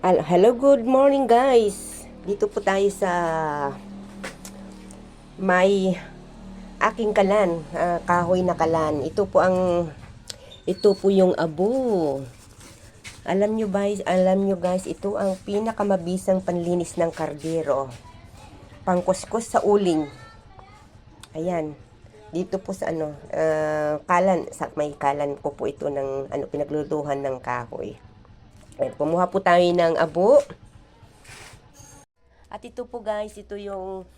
Hello, good morning guys. Dito po tayo sa may aking kalan, ah, kahoy na kalan. Ito po ang ito po yung abo. Alam nyo guys, alam nyo guys, ito ang pinakamabisang panlinis ng kardero. Pangkuskus sa uling. Ayan. Dito po sa ano, ah, kalan, sa may kalan ko po ito ng ano pinagluluhan ng kahoy. Ayan, kumuha po tayo ng abo. At ito po guys, ito yung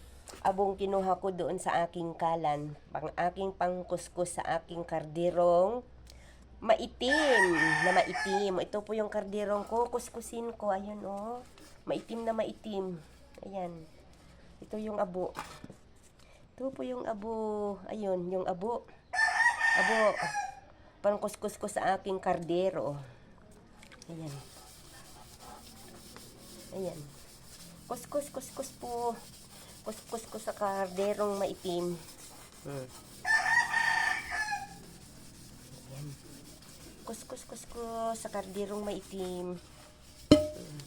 abong kinuha ko doon sa aking kalan. Pang aking pangkuskus sa aking kardirong maitim na maitim. Ito po yung kardirong ko, kuskusin ko. Ayan oh, maitim na maitim. Ayan. Ito yung abo. Ito po yung abo. Ayun, yung abo. Abo. Pangkuskus ko sa aking kardero. Ayan. Ayan. Kuskus, kuskus po. Kuskus ko sa karderong maitim. Hmm. Ayan. Kuskus, kuskus sa karderong maitim. Hmm.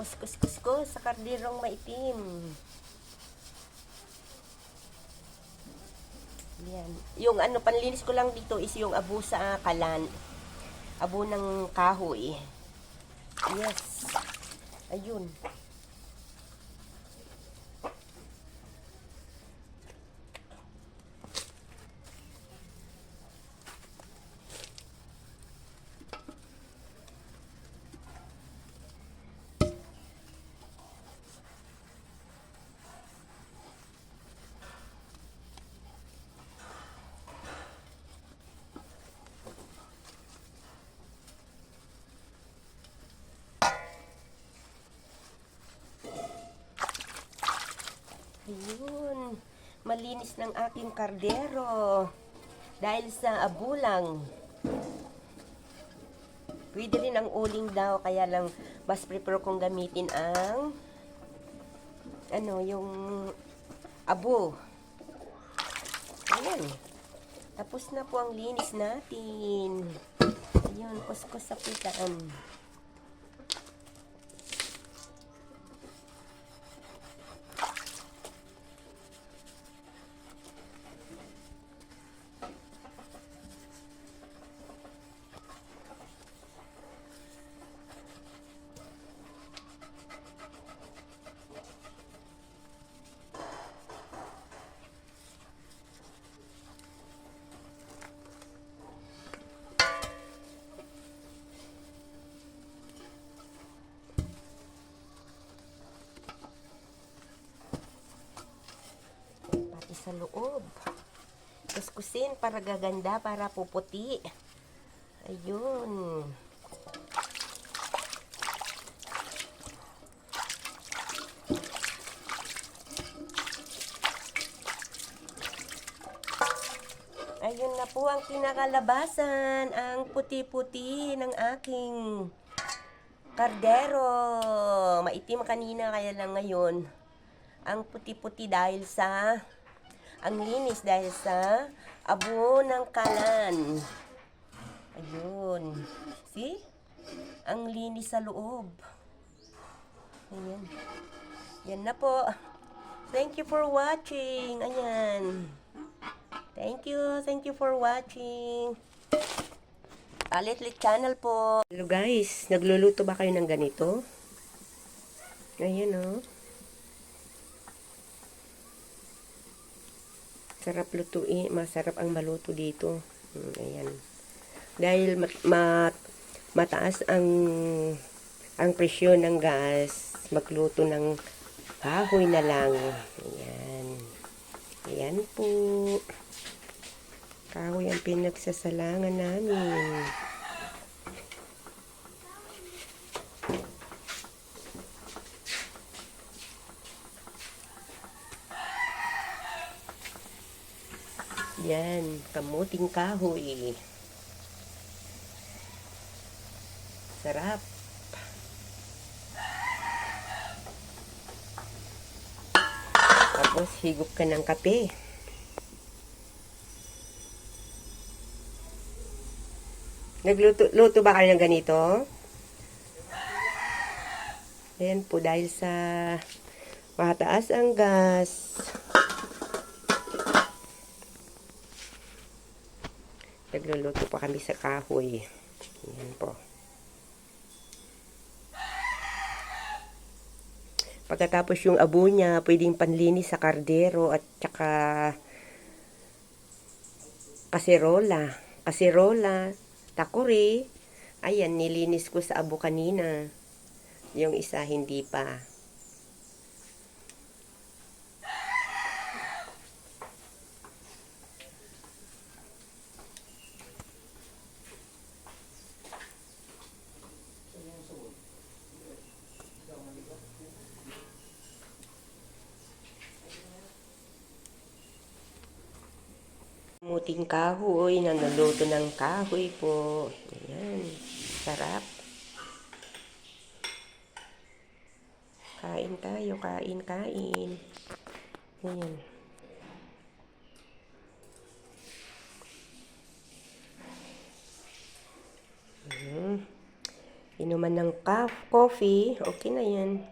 Ayan, kuskus, kuskus sa karderong maitim. Ayan. Yung ano, panlinis ko lang dito is yung abo sa kalan. Abo ng kahoy. Yes. Ayun. Ayun. Malinis ng aking kardero. Dahil sa abulang. Pwede rin ang uling daw, kaya lang mas prefer kong gamitin ang ano, yung abo. Ayan. Tapos na po ang linis natin. Ayun, kuskus sa pitaan. Sa loob. Kuskusin para gaganda, para puputi. Ayun. Ayun na po ang kinakalabasan, ang puti-puti ng aking kardero. Maitim kanina kaya lang ngayon. Ang puti-puti dahil sa ang linis dahil sa abo ng kalan. Ayun. See? Ang linis sa loob. Ayan. Yan na po. Thank you for watching. Ayan. Thank you. Thank you for watching. Alit-lit channel po. Hello guys. Nagluluto ba kayo ng ganito? Ayan oh. Sarap lutuin. Masarap ang maluto dito. Mm, Ayan. Dahil mat, mat, mataas ang ang presyon ng gas, magluto ng kahoy na lang. Ayan. Ayan po. Kahoy ang pinagsasalangan namin. Yan, kamuting kahoy. Sarap. Tapos, higop ka ng kape. Nagluto luto ba kayo ng ganito? Ayan po, dahil sa mataas ang gas. Nagluluto pa kami sa kahoy. Ayan po. Pagkatapos yung abo niya, pwedeng panlinis sa kardero at saka kaserola. Kaserola, takuri. Ayan, nilinis ko sa abo kanina. Yung isa hindi pa. Muting kahoy, nanuluto ng kahoy po. Ayan, sarap. Kain tayo, kain, kain. Ayan. Hmm. Inuman ng coffee, okay na yan.